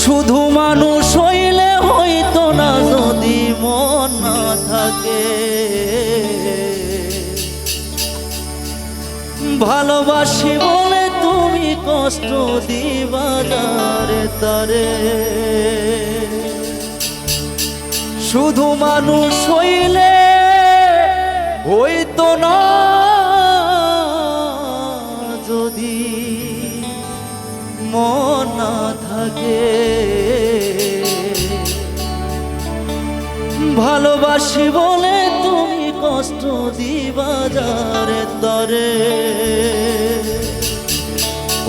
শুধু মানুষ হইলে হইতো না, যদি মন না থাকে। ভালোবাসি বলে তুমি কষ্ট দিবা যারে তারে। শুধু মানুষ হইলে হইতো না। ভালোবাসি বলে তুমি কষ্ট দিবা যারে তরে।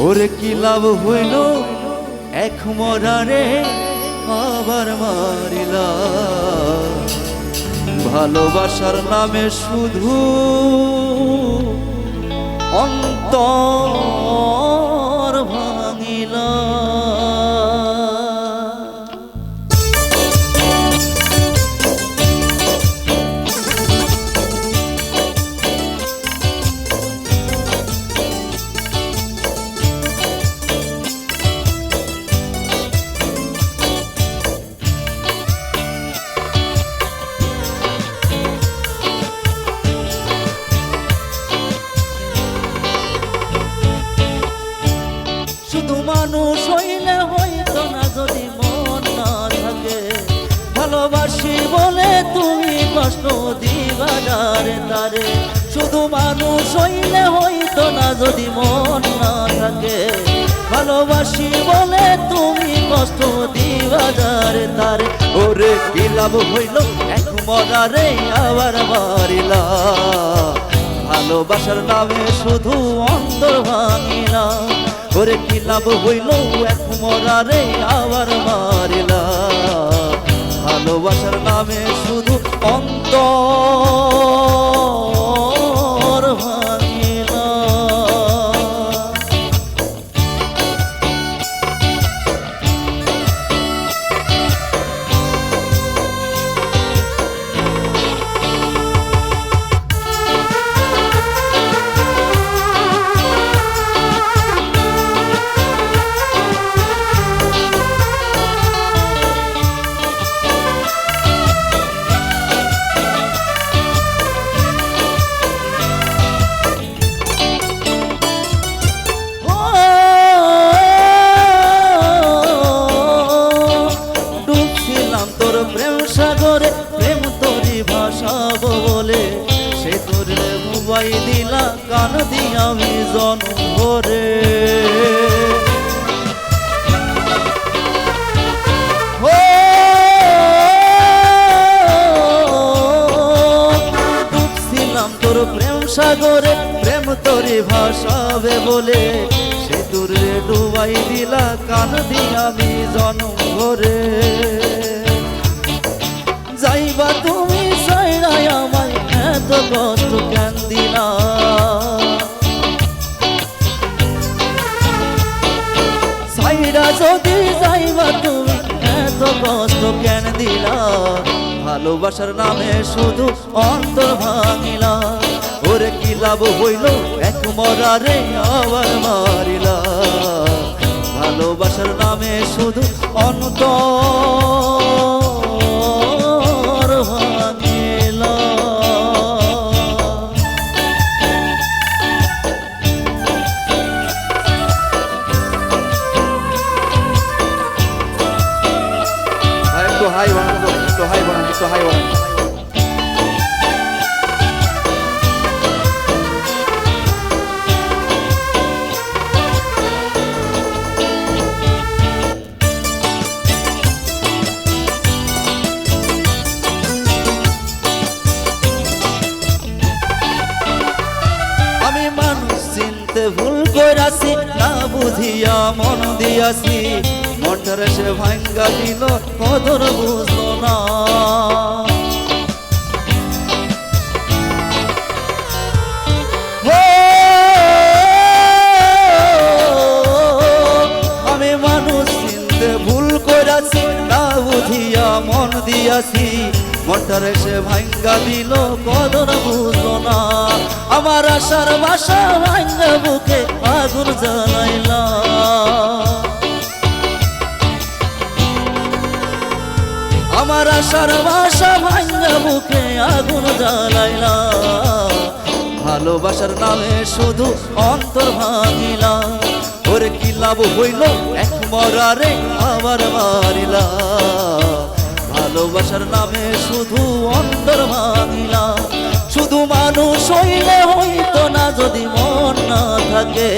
ওরে কি লাভ হইল এক মরারে আবার মারিলা। ভালোবাসার নামে শুধু অন্তর ভালোবাসি বলে তুমি কষ্ট দিবা তারে। শুধু মানুষ হইলে হইতো না যদি মন না থাকে। ভালোবাসি বলে তুমি কষ্ট দিবা তারে। ওরে কি লাভ হইল? এক মরারে আবার মারিলা। ভালোবাসার নামে শুধু অন্তর ভাঙিলা। ওরে কি লাভ হইল? এক মরারে আবার মারিলা। ভালোবাসার নামে শুধু অন্তর। কান দিয়ে আমি জন ভরে। ডুবছিলাম তোর প্রেম সাগরে, প্রেম তোরে ভাসাবে বলে। সে দূরে ডুবাই দিলা কান দিয়া আমি জনম ভরে। যাইবা তুমি কষ্ট কেন দিল? ভালোবাসার নামে শুধু অন্তর ভাঙিল। ওরে কি লাভ হইল? এক মরারে আবার মারিল। ভালোবাসার নামে শুধু অন্তর বানান আমি মানুষ চিনতে ভুল কইরাছি, না বুঝিয়া মন দিয়াছি। মনটারে সে ভাঙ্গা দিল কদর চিনতে ভুল কইরাছি না বুঝিয়া মন দিয়াছি। মনটার সে ভাঙ্গা দিল, কদর বুঝলো না। আমার আশার বাসা ভাঙ্গা বুকে আগুন জ্বালাইলা। আমার আশার বাসা ভাঙ্গা বুকে আগুন জ্বালাইলা। ভালোবাসার নামে শুধু অন্তর ভাঙিলা। ওরে কি লাভ হইল? এক মরারে আবার মারিলা ভালোবাসার নামে শুধু অন্তর ভাঙিলা শুধু মানুষ হইলে হইতো না, যদি মন না থাকে।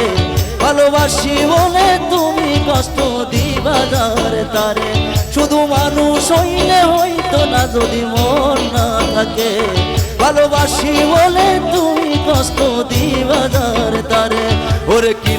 ভালোবাসি বলে তুমি কষ্ট দিবা যারে তারে। শুধু মানুষ হইলে হইতো না, যদি মন না থাকে। ভালোবাসি বলে তুমি কষ্ট দিবা যারে তারে। ওরে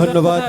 ধন্যবাদ।